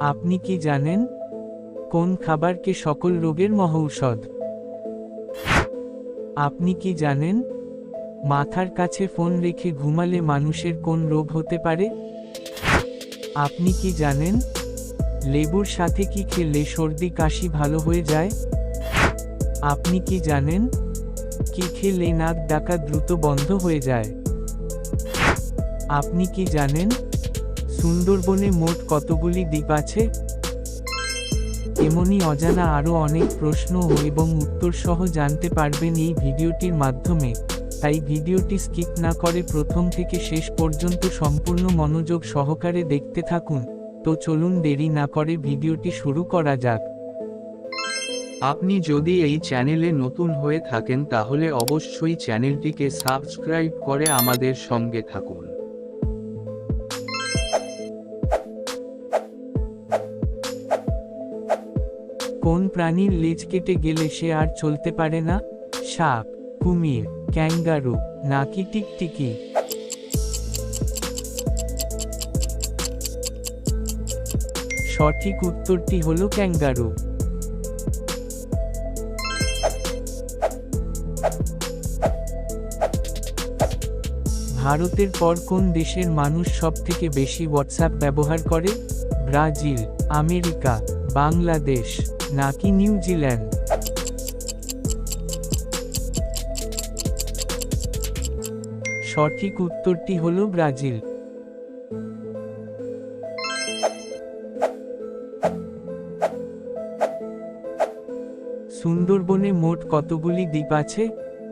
আপনি কি জানেন কোন খাবারকে সকল রোগের মহৌষধ আপনি কি জানেন মাথার কাছে ফোন রেখে ঘুমালে মানুষের কোন রোগ হতে পারে? আপনি কি জানেন লেবুর সাথে কি খেলে সর্দি কাশি ভালো হয়ে যায়? আপনি কি জানেন কি খেলে নাক ডাকা দ্রুত বন্ধ হয়ে যায়? আপনি কি জানেন সুন্দরবনে মোট কতগুলি দ্বীপ আছে? এমনই অজানা আরও অনেক প্রশ্ন ও এবং উত্তর সহ জানতে পারবেন এই ভিডিওটির মাধ্যমে। তাই ভিডিওটি স্কিপ না করে প্রথম থেকে শেষ পর্যন্ত সম্পূর্ণ মনোযোগ সহকারে দেখতে থাকুন। তো চলুন দেরি না করে ভিডিওটি শুরু করা যাক। আপনি যদি এই চ্যানেলে নতুন হয়ে থাকেন তাহলে অবশ্যই চ্যানেলটিকে সাবস্ক্রাইব করে আমাদের সঙ্গে থাকুন। কোন প্রাণীর লেজ কেটে গেলে সে আর চলতে পারে না? সাপ, কুমির, ক্যাঙ্গারু, নাকি টিকটিকি? সঠিক উত্তরটি হলো ক্যাঙ্গারু। ভারতের পর কোন দেশের মানুষ সবথেকে বেশি হোয়াটসঅ্যাপ ব্যবহার করে? Brazil, America, Bangladesh. নাকি নিউজিল্যান্ড সঠিক উত্তরটি হল ব্রাজিল। সুন্দরবনে মোট কতগুলি দ্বীপ আছে?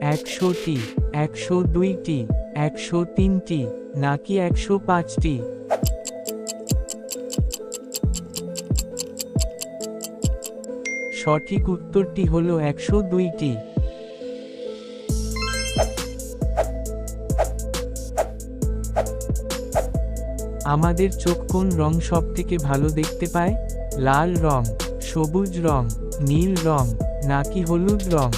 একশোটি, একশো দুইটি, একশো তিনটি, নাকি একশো পাঁচটি? সঠিক উত্তরটি হল একশো দুইটি। আমাদের চোখ কোন রং সব থেকে ভালো দেখতে পায়? লাল রং, সবুজ রং, নীল রং, নাকি হলুদ রং?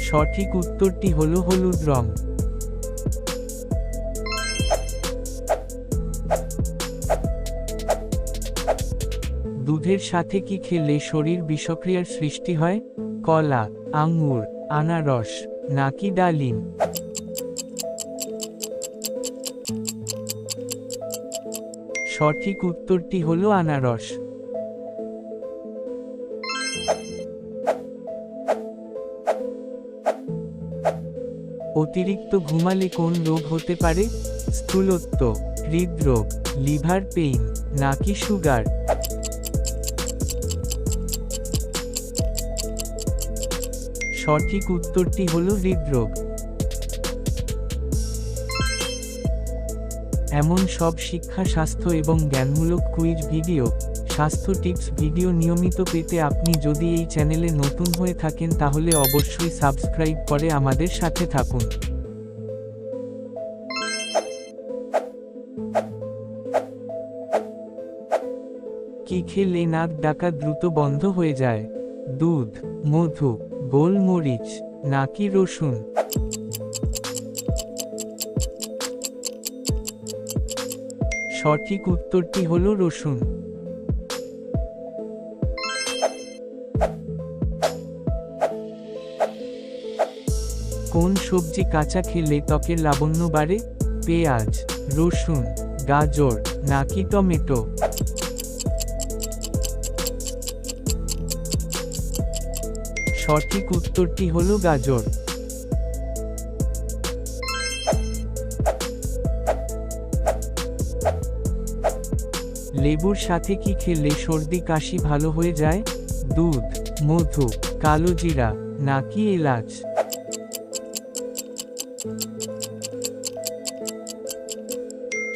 সঠিক উত্তরটি হল হলুদ রং। দুধের সাথে কি খেলে শরীর বিষক্রিয়ার সৃষ্টি হয়? কলা আঙ্গুর আনারস, নাকি ডালিম? সঠিক উত্তরটি হল আনারস। অতিরিক্ত ঘুমালে কোন রোগ হতে পারে? স্থূলত্ব, হৃদরোগ, লিভার পেইন, নাকি সুগার? সঠিক উত্তরটি হল হৃদরোগ। এমন সব শিক্ষা, স্বাস্থ্য এবং জ্ঞানমূলক কুইজ ভিডিও, স্বাস্থ্য টিপস ভিডিও নিয়মিত পেতে আপনি যদি এই চ্যানেলে নতুন হয়ে থাকেন তাহলে অবশ্যই সাবস্ক্রাইব করে আমাদের সাথে থাকুন। কি খেলে নাক ডাকা দ্রুত বন্ধ হয়ে যায়? দুধ, মধু গোলমরিচ, নাকি রসুন? সঠিক উত্তরটি হল রসুন। কোন সবজি কাঁচা খেলে ত্বকের লাবণ্য বাড়ে? পেঁয়াজ, রসুন, গাজর, নাকি টমেটো? সঠিক উত্তরটি হল গাজর। লেবুর সাথে কি খেলে সর্দি কাশি ভালো হয়ে যায়? দুধ, মধু, কালো জিরা, নাকি এলাচ?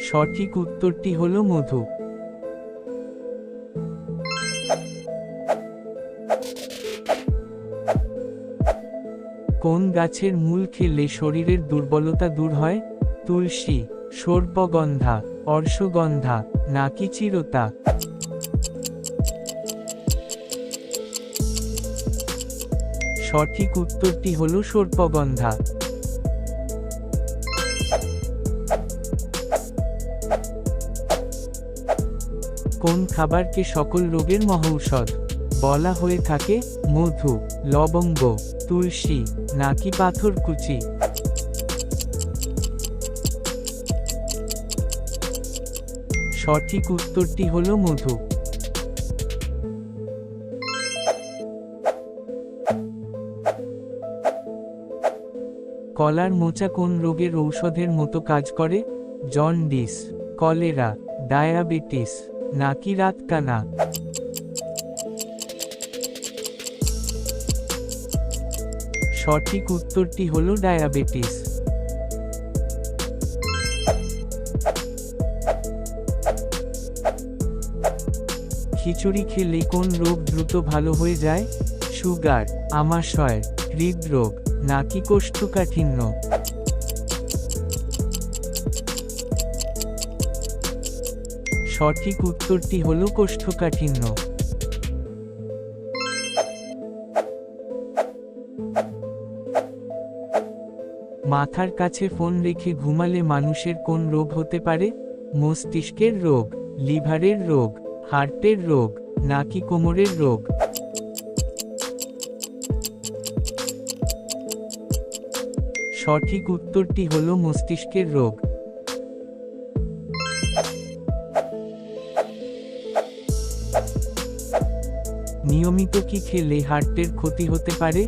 সঠিক উত্তরটি হল মধু। কোন গাছের মূল খেলে শরীরের দুর্বলতা দূর হয়? তুলসী সর্বগন্ধা অর্শগন্ধা, নাকি চিরতা? সঠিক উত্তরটি হল সর্পগন্ধা। কোন খাবারকে সকল রোগের মহৌষধ বলা হয়ে থাকে? মধু, লবঙ্গ। তুলসী, নাকি পাথরকুচি সঠিক উত্তরটি হল মধু। কলার মোচা কোন রোগের ঔষধের মতো কাজ করে? জন্ডিস, কলেরা, ডায়াবেটিস, নাকি রাতকানা? সঠিক উত্তরটি হল ডায়াবেটিস। খিচুড়ি খেলে কোন রোগ দ্রুত ভালো হয়ে যায়? সুগার, আমাশয়, হৃদরোগ, নাকি কোষ্ঠকাঠিন্য? সঠিক উত্তরটি হল কোষ্ঠকাঠিন্য। মাথার কাছে ফোন রেখে ঘুমালে মানুষের কোন রোগ হতে পারে? মস্তিষ্কের রোগ, লিভারের রোগ, হার্টের রোগ, নাকি কোমরের রোগ? সঠিক উত্তরটি হল মস্তিষ্কের রোগ। নিয়মিত কি খেলে হার্টের ক্ষতি হতে পারে?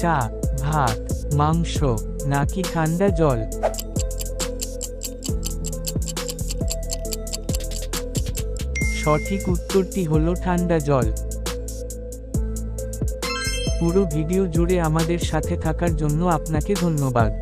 চা, ভাত, মাংস নাকি ঠান্ডা জল? সঠিক উত্তরটি হলো ঠান্ডা জল। পুরো ভিডিও জুড়ে আমাদের সাথে থাকার জন্য আপনাকে ধন্যবাদ।